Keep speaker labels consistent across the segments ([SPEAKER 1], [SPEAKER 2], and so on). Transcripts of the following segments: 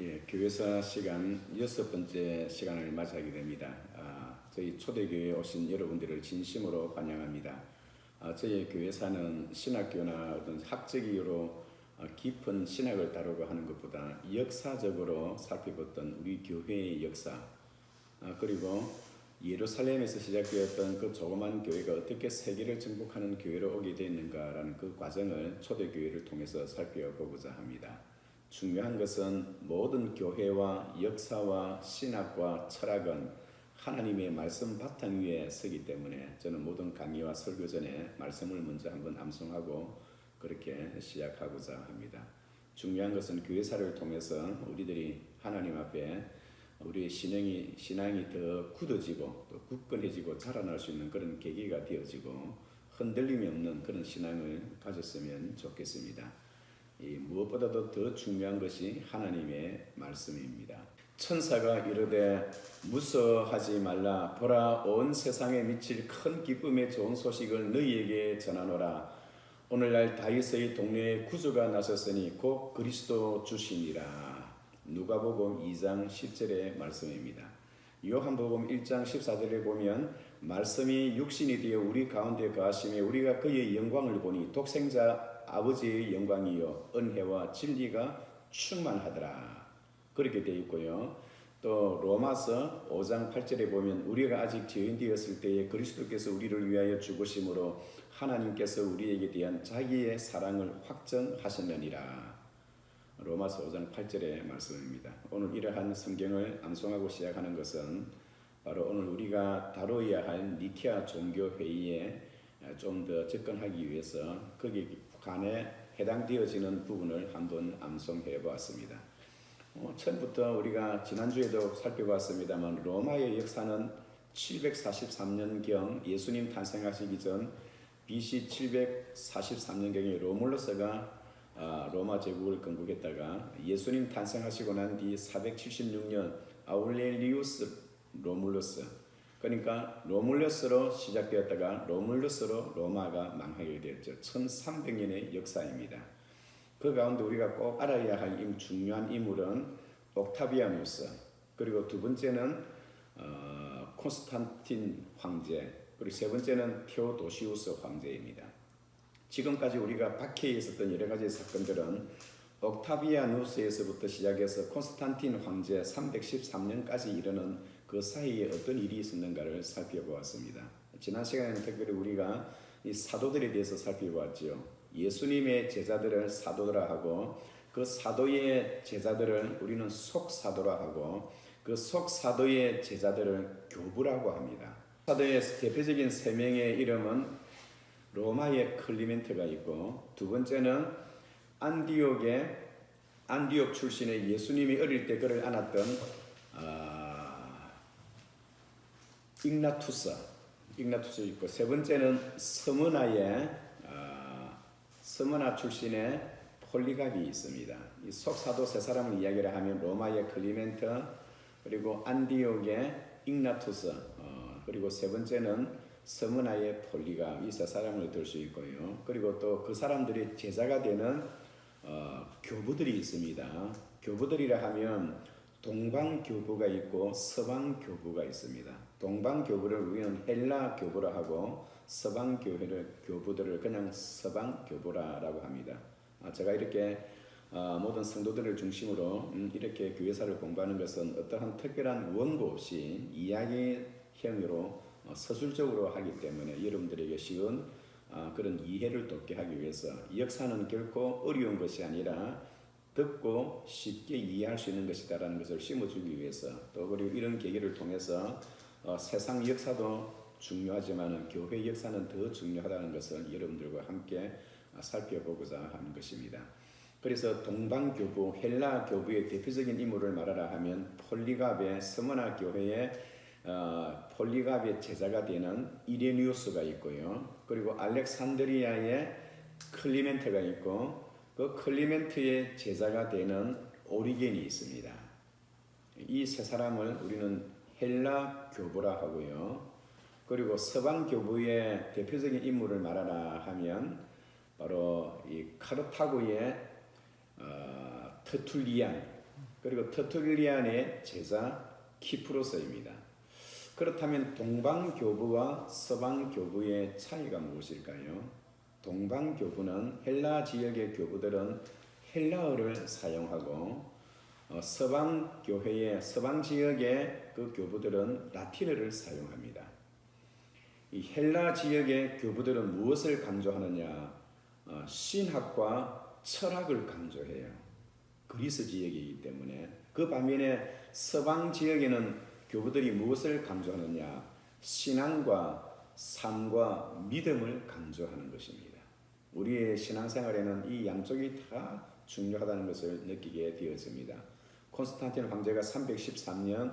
[SPEAKER 1] 예, 교회사 시간 여섯 번째 시간을 맞이하게 됩니다. 아, 저희 초대교회에 오신 여러분들을 진심으로 환영합니다. 아, 저희 교회사는 신학교나 어떤 학적 이유로 어, 깊은 신학을 다루고 하는 것보다 역사적으로 살펴봤던 우리 교회의 역사 아, 그리고 예루살렘에서 시작되었던 그 조그만 교회가 어떻게 세계를 정복하는 교회로 오게 됐는가라는 그 과정을 초대교회를 통해서 살펴보고자 합니다. 중요한 것은 모든 교회와 역사와 신학과 철학은 하나님의 말씀 바탕 위에 서기 때문에 저는 모든 강의와 설교 전에 말씀을 먼저 한번 암송하고 그렇게 시작하고자 합니다. 중요한 것은 교회사를 통해서 우리들이 하나님 앞에 우리의 신앙이 신앙이 더 굳어지고 또 굳건해지고 자라날 수 있는 그런 계기가 되어지고 흔들림이 없는 그런 신앙을 가졌으면 좋겠습니다. 이 무엇보다도 더 중요한 것이 하나님의 말씀입니다. 천사가 이르되 무서워하지 말라 보라 온 세상에 미칠 큰 기쁨의 좋은 소식을 너희에게 전하노라 오늘날 다윗의 동네에 구주가 나섰으니 곧 그리스도 주시니라 누가복음 2장 10절의 말씀입니다. 요한복음 1장 14절에 보면 말씀이 육신이 되어 우리 가운데 거하심에 우리가 그의 영광을 보니 독생자 아버지의 영광이요 은혜와 진리가 충만하더라. 그렇게 되어 있고요. 또 로마서 5장 8절에 보면 우리가 아직 죄인 되었을 때에 그리스도께서 우리를 위하여 죽으심으로 하나님께서 우리에게 대한 자기의 사랑을 확정하셨느니라. 로마서 5장 8절의 말씀입니다. 오늘 이러한 성경을 암송하고 시작하는 것은 바로 오늘 우리가 다뤄야 할 니케아 종교 회의에 좀 더 접근하기 위해서 거기 간에 해당되어지는 부분을 한번 암송해 보았습니다. 어, 처음부터 우리가 지난주에도 살펴봤습니다만 로마의 역사는 743년경 예수님 탄생하시기 전 BC 743년경에 로물로스가 아, 로마 제국을 건국했다가 예수님 탄생하시고 난 뒤 476년 아울렐리우스 로물루스 그러니까 로물루스로 시작되었다가 로물루스로 로마가 망하게 되었죠. 1300년의 역사입니다. 그 가운데 우리가 꼭 알아야 할 임, 중요한 인물은 옥타비아누스 그리고 두 번째는 어, 콘스탄틴 황제 그리고 세 번째는 테오도시우스 황제입니다. 지금까지 우리가 박해에 있었던 여러 가지 사건들은 옥타비아누스에서부터 시작해서 콘스탄틴 황제 313년까지 이르는 그 사이에 어떤 일이 있었는가를 살펴보았습니다. 지난 시간에는 특별히 우리가 이 사도들에 대해서 살펴보았지요. 예수님의 제자들을 사도라 하고 그 사도의 제자들을 우리는 속사도라 하고 그 속사도의 제자들을 교부라고 합니다. 사도의 대표적인 세 명의 이름은 로마의 클리멘트가 있고 두 번째는 안디옥의 안디옥 출신의 예수님이 어릴 때 그를 안았던 아, ignatus ignatus 있고 세 번째는 스무나의 아, 스무나 출신의 폴리갑이 있습니다. 이 속사도 세 사람을 이야기를 하면 로마의 클리멘트 그리고 안디옥의 ignatus 어, 그리고 세 번째는 서문화의 폴리가 이세 사람을 들 수 있고요. 그리고 또 그 사람들이 제자가 되는 어, 교부들이 있습니다. 교부들이라 하면 동방 교부가 있고 서방 교부가 있습니다. 동방 교부를 우리는 헬라 교부라 하고 서방 교회를 교부들을 그냥 서방 교부라라고 합니다. 아, 제가 이렇게 어, 모든 성도들을 중심으로 음, 이렇게 교회사를 공부하는 것은 어떠한 특별한 원고 없이 이야기형으로 어, 서술적으로 하기 때문에 여러분들에게 쉬운 어, 그런 이해를 돕게 하기 위해서 역사는 결코 어려운 것이 아니라 듣고 쉽게 이해할 수 있는 것이다라는 것을 심어주기 위해서 또 그리고 이런 계기를 통해서 어, 세상 역사도 중요하지만 교회 역사는 더 중요하다는 것을 여러분들과 함께 살펴보고자 하는 것입니다. 그래서 동방교부, 헬라 교부의 대표적인 인물을 말하라 하면 폴리갑의 서머나 교회의 어, 폴리갑의 제자가 되는 이레니우스가 있고요. 그리고 알렉산드리아의 클리멘트가 있고 그 클리멘트의 제자가 되는 오리겐이 있습니다. 이 세 사람을 우리는 헬라 교부라 하고요. 그리고 서방 교부의 대표적인 인물을 말하라 하면 바로 이 카르타고의 어, 터툴리안 그리고 터툴리안의 제자 키프로스입니다. 그렇다면 동방 교부와 서방 교부의 차이가 무엇일까요? 동방 교부는 헬라 지역의 교부들은 헬라어를 사용하고 어, 서방 교회의 서방 지역의 그 교부들은 라틴어를 사용합니다. 이 헬라 지역의 교부들은 무엇을 강조하느냐? 어, 신학과 철학을 강조해요. 그리스 지역이기 때문에 그 반면에 서방 지역에는 교부들이 무엇을 강조하느냐? 신앙과 삶과 믿음을 강조하는 것입니다. 우리의 신앙생활에는 이 양쪽이 다 중요하다는 것을 느끼게 되었습니다. 콘스탄틴 황제가 313년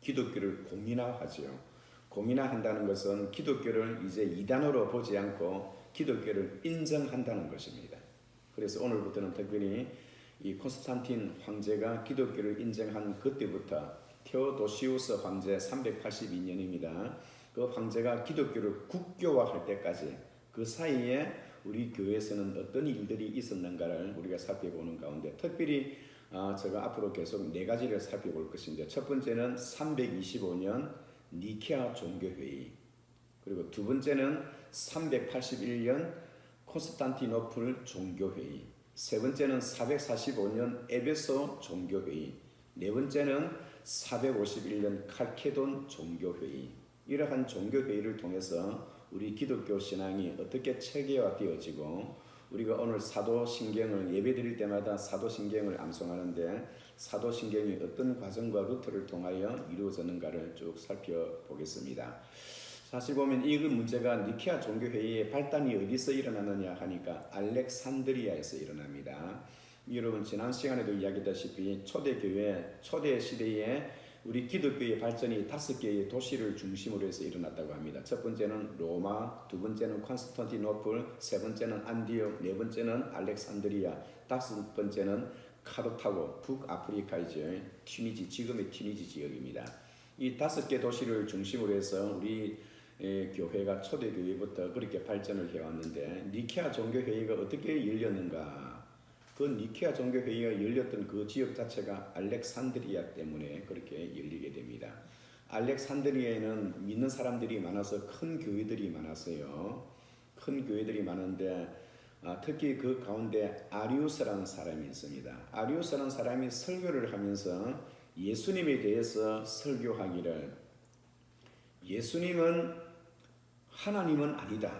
[SPEAKER 1] 기독교를 공인화하지요. 공인화한다는 것은 기독교를 이제 이단으로 보지 않고 기독교를 인정한다는 것입니다. 그래서 오늘부터는 특별히 이 콘스탄틴 황제가 기독교를 인정한 그때부터 테오도시우스 황제 382년입니다. 그 황제가 기독교를 국교화할 때까지 그 사이에 우리 교회에서는 어떤 일들이 있었는가를 우리가 살펴보는 가운데 특별히 아, 제가 앞으로 계속 네 가지를 살펴볼 것인데 첫 번째는 325년 니케아 종교회의 그리고 두 번째는 381년 콘스탄티노플 종교회의 세 번째는 445년 에베소 종교회의 네 번째는 451년 칼케돈 종교회의 이러한 종교회의를 통해서 우리 기독교 신앙이 어떻게 체계화되어지고 우리가 오늘 사도신경을 예배드릴 때마다 사도신경을 암송하는데 사도신경이 어떤 과정과 루트를 통하여 이루어졌는가를 쭉 살펴보겠습니다. 사실 보면 이 문제가 니케아 종교회의의 발단이 어디서 일어나느냐 하니까 알렉산드리아에서 일어납니다. 여러분 지난 시간에도 이야기했다시피 초대교회 초대 시대에 우리 기독교의 발전이 다섯 개의 도시를 중심으로 해서 일어났다고 합니다. 첫 번째는 로마, 두 번째는 콘스탄티노플, 세 번째는 안디옥, 네 번째는 알렉산드리아, 다섯 번째는 카르타고, 북아프리카이죠. 튀니지, 지금의 튀니지 지역입니다. 이 다섯 개 도시를 중심으로 해서 우리 에, 교회가 초대교회부터 그렇게 발전을 해왔는데 니케아 종교회의가 어떻게 열렸는가 그 니케아 종교 회의가 열렸던 그 지역 자체가 알렉산드리아 때문에 그렇게 열리게 됩니다. 알렉산드리아에는 믿는 사람들이 많아서 큰 교회들이 많았어요. 큰 교회들이 많은데 아, 특히 그 가운데 아리우스라는 사람이 있습니다. 아리우스라는 사람이 설교를 하면서 예수님에 대해서 설교하기를 예수님은 하나님은 아니다.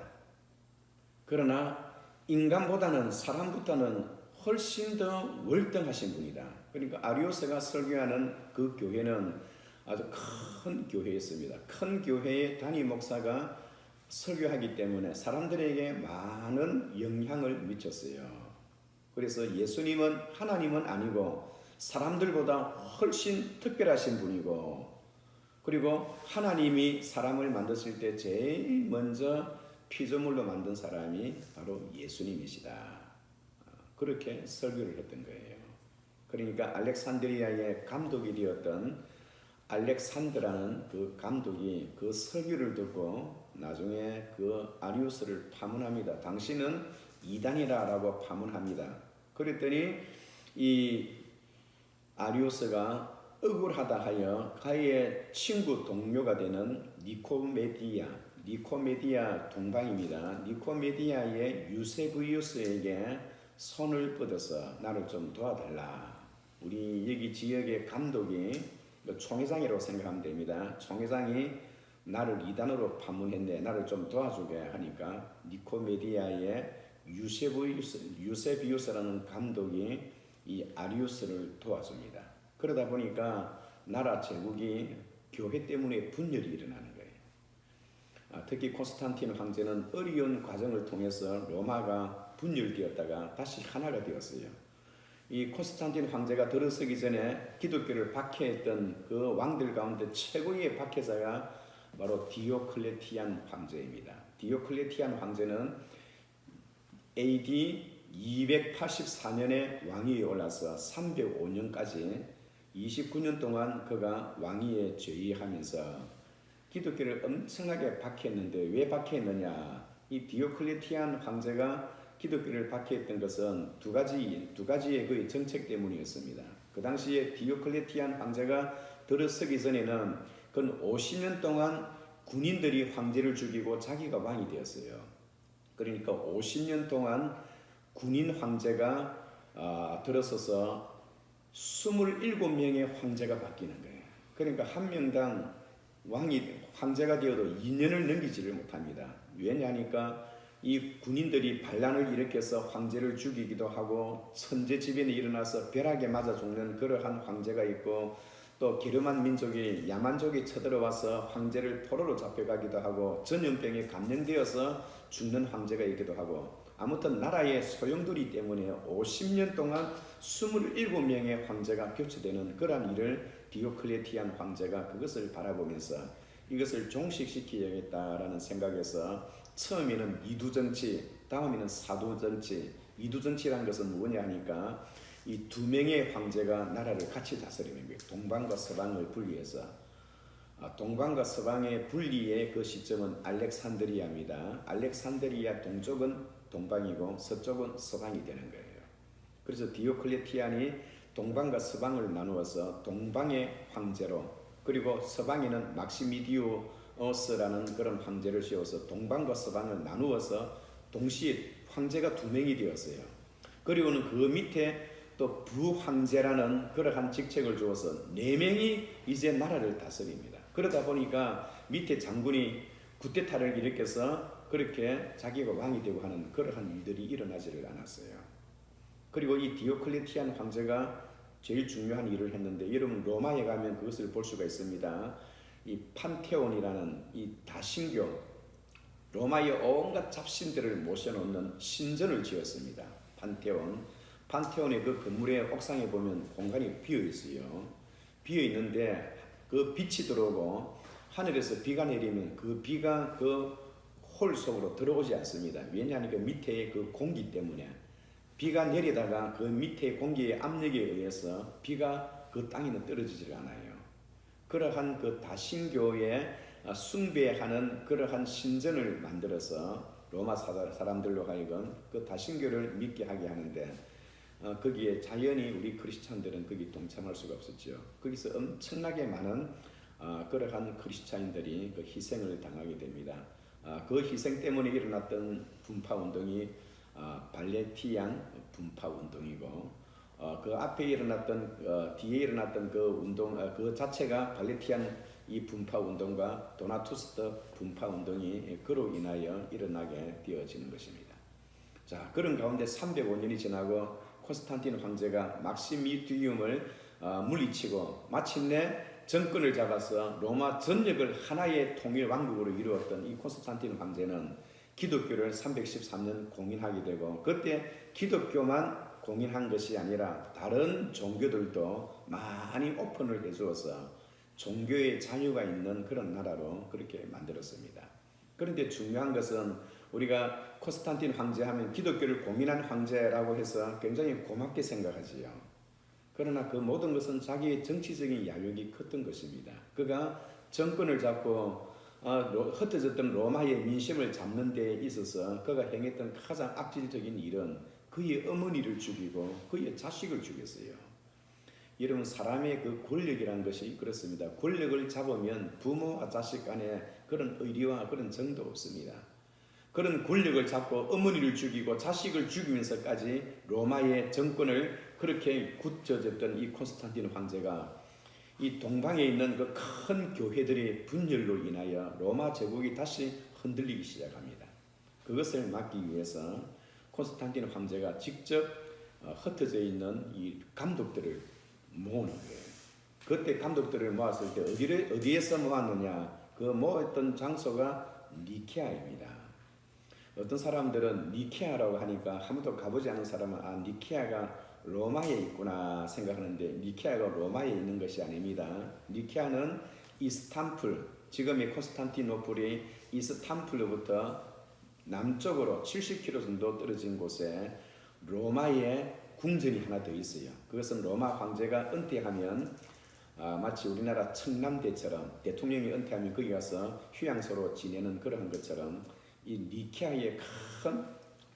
[SPEAKER 1] 그러나 인간보다는 사람보다는 훨씬 더 월등하신 분이다. 그러니까 아리오스가 설교하는 그 교회는 아주 큰 교회였습니다. 큰 교회의 단임 목사가 설교하기 때문에 사람들에게 많은 영향을 미쳤어요. 그래서 예수님은 하나님은 아니고 사람들보다 훨씬 특별하신 분이고 그리고 하나님이 사람을 만드실 때 제일 먼저 피조물로 만든 사람이 바로 예수님이시다. 그렇게 설교를 했던 거예요. 그러니까 알렉산드리아의 감독이 되었던 알렉산드라는 그 감독이 그 설교를 듣고 나중에 그 아리우스를 파문합니다. 당신은 이단이다라고 파문합니다. 그랬더니 이 아리우스가 억울하다 하여 가의 친구 동료가 되는 니코메디아, 니코메디아 동방입니다. 니코메디아의 유세브이우스에게 손을 뻗어서 나를 좀 도와달라. 우리 여기 지역의 감독이 뭐 총회장이라고 생각하면 됩니다. 총회장이 나를 이단으로 판문했네. 나를 좀 도와주게 하니까 니코메디아의 유세비우스, 유세비우스라는 감독이 이 아리우스를 도와줍니다. 그러다 보니까 나라 제국이 교회 때문에 분열이 일어나는 거예요. 아, 특히 콘스탄틴 황제는 어려운 과정을 통해서 로마가 분열되었다가 다시 하나가 되었어요. 이 콘스탄틴 황제가 들어서기 전에 기독교를 박해했던 그 왕들 가운데 최고의 박해자가 바로 디오클레티안 황제입니다. 디오클레티안 황제는 AD 284년에 왕위에 올라서 305년까지 29년 동안 그가 왕위에 제위하면서 기독교를 엄청나게 박해했는데 왜 박해했느냐? 이 디오클레티안 황제가 기독교를 박해했던 것은 두 가지 두 가지의 그 정책 때문이었습니다. 그 당시에 디오클레티안 황제가 들어서기 전에는 그 50년 동안 군인들이 황제를 죽이고 자기가 왕이 되었어요. 그러니까 50년 동안 군인 황제가 아, 들어서서 27명의 황제가 바뀌는 거예요. 그러니까 한 명당 왕이 황제가 되어도 2년을 넘기지를 못합니다. 왜냐하니까 이 군인들이 반란을 일으켜서 황제를 죽이기도 하고 천재지변이 일어나서 벼락에 맞아 죽는 그러한 황제가 있고 또 게르만 민족이 야만족이 쳐들어와서 황제를 포로로 잡혀가기도 하고 전염병에 감염되어서 죽는 황제가 있기도 하고 아무튼 나라의 소용돌이 때문에 50년 동안 27명의 황제가 교체되는 그러한 일을 디오클레티안 황제가 그것을 바라보면서 이것을 종식시키야겠다라는 생각에서 처음에는 이두정치, 다음에는 사두정치. 이두정치라는 것은 뭐냐 하니까 이 두 명의 황제가 나라를 같이 다스리는 거예요. 동방과 서방을 분리해서 아, 동방과 서방의 분리의 그 시점은 알렉산드리아입니다. 알렉산드리아 동쪽은 동방이고 서쪽은 서방이 되는 거예요. 그래서 디오클레티안이 동방과 서방을 나누어서 동방의 황제로 그리고 서방에는 막시미디오스라는 그런 황제를 세워서 동방과 서방을 나누어서 동시에 황제가 두 명이 되었어요. 그리고는 그 밑에 또 부황제라는 그러한 직책을 주어서 네 명이 이제 나라를 다스립니다. 그러다 보니까 밑에 장군이 구테타를 일으켜서 그렇게 자기가 왕이 되고 하는 그러한 일들이 일어나지를 않았어요. 그리고 이 디오클레티안 황제가 제일 중요한 일을 했는데 여러분 로마에 가면 그것을 볼 수가 있습니다. 이 판테온이라는 이 다신교 로마의 온갖 잡신들을 모셔놓는 신전을 지었습니다. 판테온. 판테온의 그 건물의 옥상에 보면 공간이 비어 있어요. 비어 있는데 그 빛이 들어오고 하늘에서 비가 내리면 그 비가 그 홀 속으로 들어오지 않습니다. 왜냐하면 그 밑에 그 공기 때문에 비가 내리다가 그 밑에 공기의 압력에 의해서 비가 그 땅에는 떨어지질 않아요. 그러한 그 다신교에 숭배하는 그러한 신전을 만들어서 로마 사람들로 하여금 그 다신교를 믿게 하게 하는데 어, 거기에 자연히 우리 크리스찬들은 거기 동참할 수가 없었죠. 거기서 엄청나게 많은 어, 그러한 크리스찬인들이 그 희생을 당하게 됩니다. 어, 그 희생 때문에 일어났던 분파 운동이 어, 발레티안 분파 운동이고 어, 그 앞에 일어났던 어, 뒤에 일어났던 그 운동 어, 그 자체가 발레티안 이 분파 운동과 도나투스트 분파 운동이 그로 인하여 일어나게 되어지는 것입니다. 자 그런 가운데 305년이 지나고 콘스탄틴 황제가 막시미디움을 어, 물리치고 마침내 정권을 잡아서 로마 전역을 하나의 통일 왕국으로 이루었던 이 콘스탄틴 황제는 기독교를 313년 공인하게 되고 그때 기독교만 공인한 것이 아니라 다른 종교들도 많이 오픈을 해주어서 종교의 자유가 있는 그런 나라로 그렇게 만들었습니다. 그런데 중요한 것은 우리가 콘스탄틴 황제 하면 기독교를 공인한 황제라고 해서 굉장히 고맙게 생각하지요. 그러나 그 모든 것은 자기의 정치적인 야욕이 컸던 것입니다. 그가 정권을 잡고 어, 흩어졌던 로마의 민심을 잡는 데 있어서 그가 행했던 가장 악질적인 일은 그의 어머니를 죽이고 그의 자식을 죽였어요. 여러분 사람의 그 권력이란 것이 그렇습니다. 권력을 잡으면 부모와 자식 간에 그런 의리와 그런 정도 없습니다. 그런 권력을 잡고 어머니를 죽이고 자식을 죽이면서까지 로마의 정권을 그렇게 굳혀졌던 이 콘스탄틴 황제가 이 동방에 있는 그 큰 교회들의 분열로 인하여 로마 제국이 다시 흔들리기 시작합니다. 그것을 막기 위해서 콘스탄틴 황제가 직접 어, 흩어져 있는 이 감독들을 모으는 거예요. 그때 감독들을 모았을 때 어디를 어디에서 모았느냐? 그 모았던 장소가 니케아입니다. 어떤 사람들은 니케아라고 하니까 한 번도 가보지 않은 사람은 아 니케아가 로마에 있구나 생각하는데 니케아가 로마에 있는 것이 아닙니다. 니케아는 이스탄불, 지금의 콘스탄티노플이 이스탄불로부터 남쪽으로 70km 정도 떨어진 곳에 로마의 궁전이 하나 더 있어요. 그것은 로마 황제가 은퇴하면 아, 마치 우리나라 청남대처럼 대통령이 은퇴하면 거기 가서 휴양소로 지내는 그러한 것처럼 이 니케아의 큰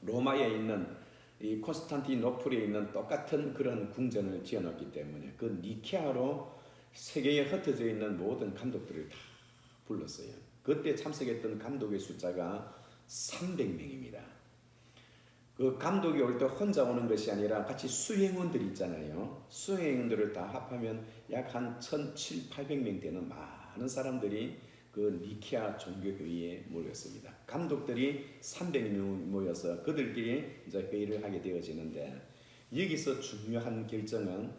[SPEAKER 1] 로마에 있는 이 콘스탄티노플에 있는 똑같은 그런 궁전을 지어놨기 때문에 그 니케아로 세계에 흩어져 있는 모든 감독들을 다 불렀어요. 그때 참석했던 감독의 숫자가 300명입니다. 그 감독이 올 때 혼자 오는 것이 아니라 같이 수행원들이 있잖아요. 수행원들을 다 합하면 약 한 1,700명 되는 많은 사람들이 그 니케아 종교회의에 모였습니다. 감독들이 300명 모여서 그들끼리 이제 회의를 하게 되어지는데 여기서 중요한 결정은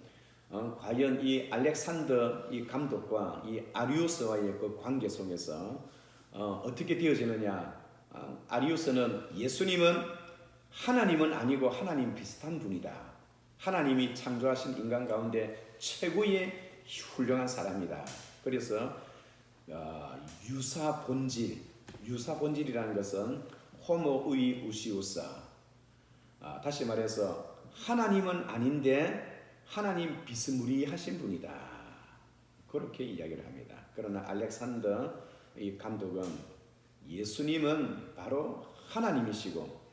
[SPEAKER 1] 어, 과연 이 알렉산더 이 감독과 이 아리우스와의 그 관계 속에서 어, 어떻게 되어지느냐? 어, 아리우스는 예수님은 하나님은 아니고 하나님 비슷한 분이다. 하나님이 창조하신 인간 가운데 최고의 훌륭한 사람이다. 그래서 어, 유사 본질, 유사 본질이라는 것은 호모의 우시우사. 아, 다시 말해서 하나님은 아닌데 하나님 비스무리하신 분이다. 그렇게 이야기를 합니다. 그러나 알렉산더 이 감독은 예수님은 바로 하나님이시고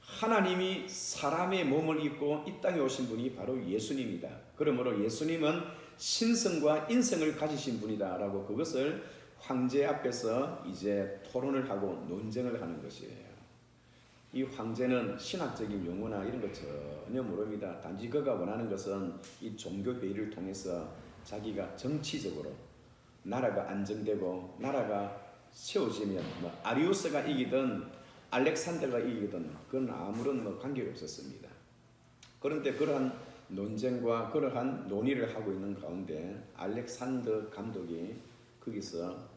[SPEAKER 1] 하나님이 사람의 몸을 입고 이 땅에 오신 분이 바로 예수님이다. 그러므로 예수님은 신성과 인성을 가지신 분이다라고 그것을 황제 앞에서 이제 토론을 하고 논쟁을 하는 것이에요. 이 황제는 신학적인 용어나 이런 거 전혀 모릅니다. 단지 그가 원하는 것은 이 종교 회의를 통해서 자기가 정치적으로 나라가 안정되고 나라가 세워지면 뭐 아리우스가 이기든 알렉산더가 이기든 그건 아무런 뭐 관계가 없었습니다. 그런데 그러한 논쟁과 그러한 논의를 하고 있는 가운데 알렉산더 감독이 거기서 어,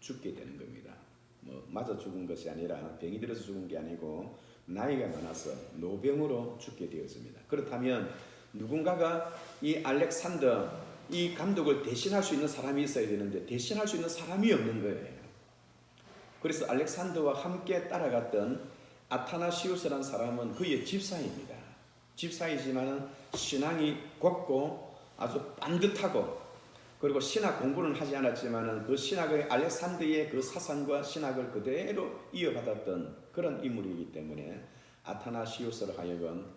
[SPEAKER 1] 죽게 되는 겁니다. 뭐 맞아 죽은 것이 아니라 병이 들어서 죽은 게 아니고 나이가 많아서 노병으로 죽게 되었습니다. 그렇다면 누군가가 이 알렉산더 이 감독을 대신할 수 있는 사람이 있어야 되는데 대신할 수 있는 사람이 없는 거예요. 그래서 알렉산더와 함께 따라갔던 아타나시우스라는 사람은 그의 집사입니다. 집사이지만은 신앙이 곱고 아주 반듯하고 그리고 신학 공부는 하지 않았지만은 그 신학의 알렉산더의 그 사상과 신학을 그대로 이어받았던 그런 인물이기 때문에 아타나시우스를 하여금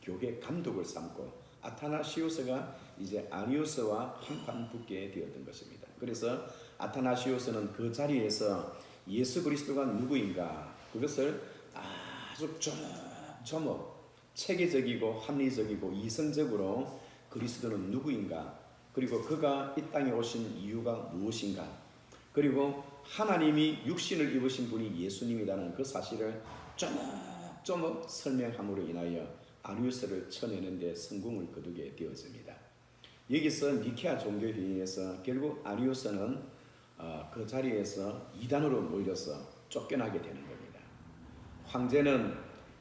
[SPEAKER 1] 교회 감독을 삼고 아타나시우스가 이제 아니우스와 한판 붙게 되었던 것입니다. 그래서 아타나시우스는 그 자리에서 예수 그리스도가 누구인가 그것을 아주 조목조목 체계적이고 합리적이고 이성적으로 그리스도는 누구인가 그리고 그가 이 땅에 오신 이유가 무엇인가 그리고 하나님이 육신을 입으신 분이 예수님이라는 그 사실을 쪼목쪼목 설명함으로 인하여 아리우스를 쳐내는 데 성공을 거두게 되었습니다. 여기서 니케아 종교회의에서 결국 아리우스는 어, 그 자리에서 이단으로 몰려서 쫓겨나게 되는 겁니다. 황제는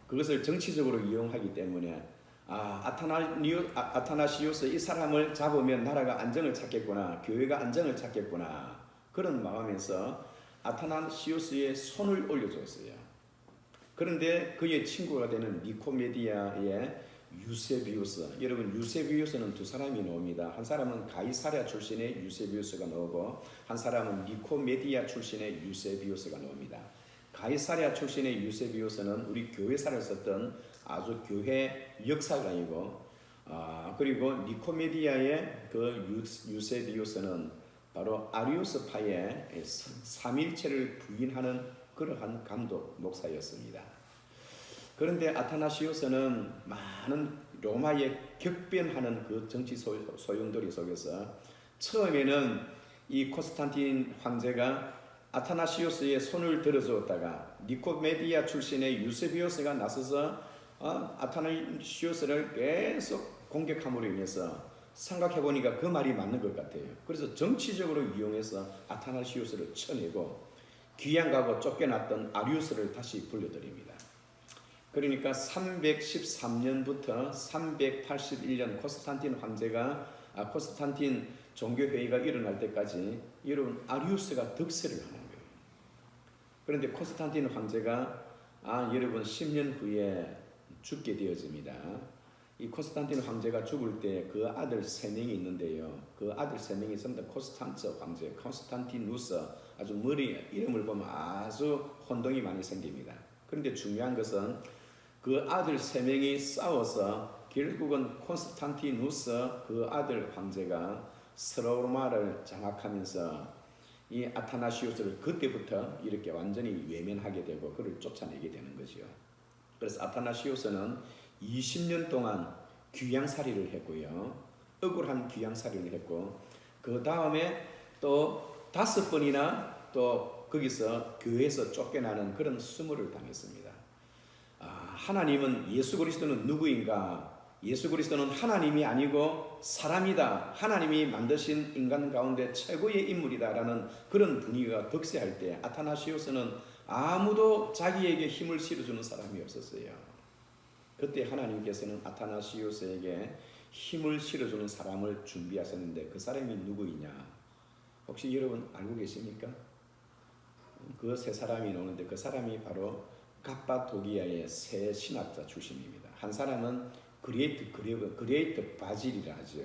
[SPEAKER 1] 그것을 정치적으로 이용하기 때문에 아, 아타나니우, 아, 아타나시우스 이 사람을 잡으면 나라가 안정을 찾겠구나, 교회가 안정을 찾겠구나 그런 마음에서 아타나시우스의 손을 올려줬어요. 그런데 그의 친구가 되는 니코메디아의 유세비우스 여러분 유세비우스는 두 사람이 나옵니다. 한 사람은 가이사랴 출신의 유세비우스가 나오고 한 사람은 니코메디아 출신의 유세비우스가 나옵니다. 가이사랴 출신의 유세비우스는 우리 교회사를 썼던 아주 교회 역사가이고 아, 그리고 니코메디아의 그 유세비우스는 바로 아리우스파의 삼일체를 부인하는 그러한 감독 목사였습니다. 그런데 아타나시우스는 많은 로마에 격변하는 그 정치 소용돌이 속에서 처음에는 이 코스탄틴 황제가 아타나시우스의 손을 들어주었다가 니코메디아 출신의 유세비우스가 나서서 어, 아타나시우스를 계속 공격함으로 인해서 생각해 보니까 그 말이 맞는 것 같아요. 그래서 정치적으로 이용해서 아타나시우스를 쳐내고 귀양가고 쫓겨났던 아리우스를 다시 불러들입니다. 그러니까 313년부터 381년 코스탄틴 황제가 아, 코스탄틴 종교회의가 일어날 때까지 이런 아리우스가 득세를 하는 거예요. 그런데 코스탄틴 황제가 아 여러분 10년 후에 죽게 되어집니다. 이 코스탄틴 황제가 죽을 때 그 아들 세 명이 있는데요. 그 아들 세 명이 전부 다 코스탄츠 황제, 코스탄티누스 아주 머리 이름을 보면 아주 혼동이 많이 생깁니다. 그런데 중요한 것은 그 아들 세 명이 싸워서 결국은 콘스탄티누스 그 아들 황제가 스로마를 장악하면서 이 아타나시우스를 그때부터 이렇게 완전히 외면하게 되고 그를 쫓아내게 되는 거죠. 그래서 아타나시우스는 20년 동안 귀양살이를 했고요. 억울한 귀양살이를 했고 그 다음에 또 다섯 번이나 또 거기서 교회에서 쫓겨나는 그런 수모를 당했습니다. 아, 하나님은 예수 그리스도는 누구인가? 예수 그리스도는 하나님이 아니고 사람이다. 하나님이 만드신 인간 가운데 최고의 인물이다라는 그런 분위기가 득세할 때 아타나시오스는 아무도 자기에게 힘을 실어주는 사람이 없었어요. 그때 하나님께서는 아타나시오스에게 힘을 실어주는 사람을 준비하셨는데 그 사람이 누구이냐? 혹시 여러분 알고 계십니까? 그 세 사람이 나오는데 그 사람이 바로 갑바도기아의 세 신학자 출신입니다. 한 사람은 그레이트, 그레이트 바질이라 하죠.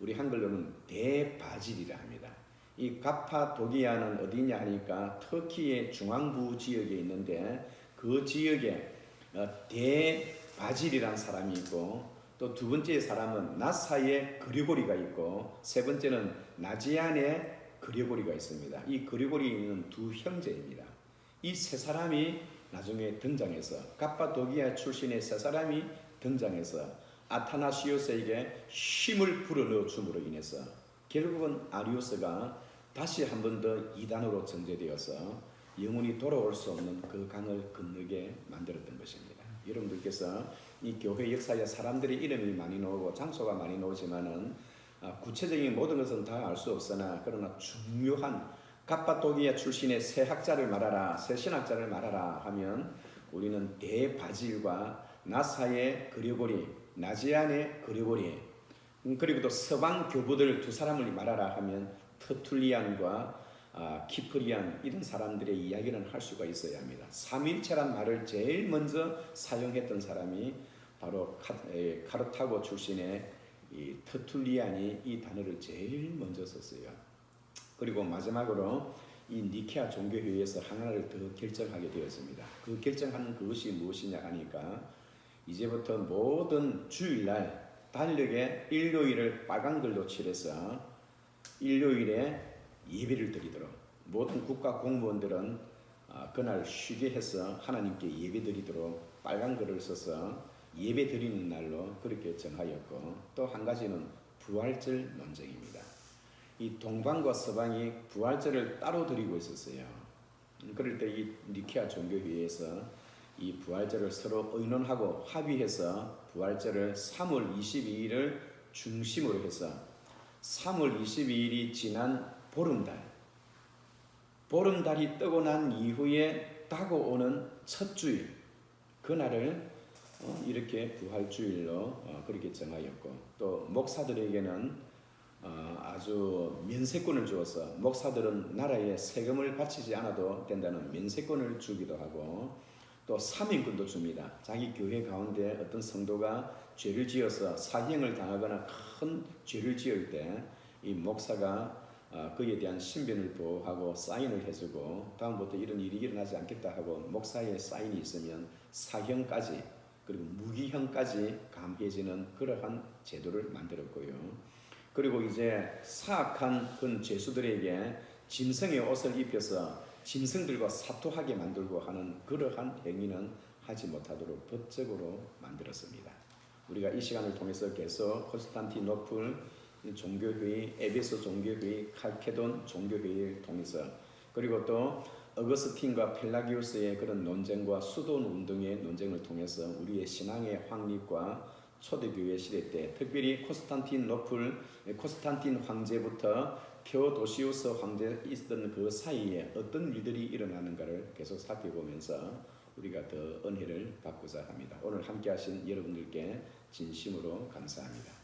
[SPEAKER 1] 우리 한글로는 대바질이라 합니다. 이 갑파도기아는 어디냐 하니까 터키의 중앙부 지역에 있는데 그 지역에 어, 대바질이라는 사람이 있고 또 두 번째 사람은 나사의 그리고리가 있고 세 번째는 나지안의 그리고리가 있습니다. 이 그리고리는 두 형제입니다. 이 세 사람이 나중에 등장해서 갑바도기아 출신의 세 사람이 등장해서 아타나시오스에게 힘을 불어넣어 줌으로 인해서 결국은 아리오스가 다시 한 번 더 이단으로 전제되어서 영원히 돌아올 수 없는 그 강을 건너게 만들었던 것입니다. 여러분들께서 이 교회 역사에 사람들의 이름이 많이 나오고 장소가 많이 나오지만은 아, 구체적인 모든 것은 다 알 수 없으나 그러나 중요한 갑바도기아 출신의 새 학자를 말하라, 새 신학자를 말하라 하면 우리는 대바질과 나사의 그리고리, 나지안의 그리고리, 음, 그리고 또 서방 교부들 두 사람을 말하라 하면 터툴리안과 아, 키프리안 이런 사람들의 이야기는 할 수가 있어야 합니다. 삼일체란 말을 제일 먼저 사용했던 사람이 바로 카, 에, 카르타고 출신의 이 터툴리안이 이 단어를 제일 먼저 썼어요. 그리고 마지막으로 이 니케아 종교회의에서 하나를 더 결정하게 되었습니다. 그 결정하는 그것이 무엇이냐 하니까 이제부터 모든 주일날 달력에 일요일을 빨간 글로 칠해서 일요일에 예배를 드리도록 모든 국가 공무원들은 아, 그날 쉬게 해서 하나님께 예배 드리도록 빨간 글을 써서 예배 드리는 날로 그렇게 정하였고 또 한 가지는 부활절 논쟁입니다. 이 동방과 서방이 부활절을 따로 드리고 있었어요. 그럴 때 이 니케아 종교회의에서 이 부활절을 서로 의논하고 합의해서 부활절을 3월 22일을 중심으로 해서 3월 22일이 지난 보름달. 보름달이 뜨고 난 이후에 다가오는 첫 주일. 그날을 어, 이렇게 부활주일로 어, 그렇게 정하였고 또 목사들에게는 어, 아주 면세권을 주어서 목사들은 나라에 세금을 바치지 않아도 된다는 면세권을 주기도 하고 또 사명권도 줍니다. 자기 교회 가운데 어떤 성도가 죄를 지어서 사형을 당하거나 큰 죄를 지을 때 이 목사가 어, 그에 대한 신변을 보호하고 사인을 해주고 다음부터 이런 일이 일어나지 않겠다 하고 목사의 사인이 있으면 사형까지 그리고 무기형까지 감해지는 그러한 제도를 만들었고요. 그리고 이제 사악한 그 죄수들에게 짐승의 옷을 입혀서 짐승들과 사토하게 만들고 하는 그러한 행위는 하지 못하도록 법적으로 만들었습니다. 우리가 이 시간을 통해서 계속 콘스탄티노플 종교회의, 에베소 종교회의, 칼케돈 종교회의를 통해서 그리고 또 어거스틴과 펠라기우스의 그런 논쟁과 수돈 운동의 논쟁을 통해서 우리의 신앙의 확립과 초대교회 시대 때 특별히 코스탄틴 노플 코스탄틴 황제부터 테오도시우스 황제 있던 그 사이에 어떤 일들이 일어나는가를 계속 살펴보면서 우리가 더 은혜를 받고자 합니다. 오늘 함께 하신 여러분들께 진심으로 감사합니다.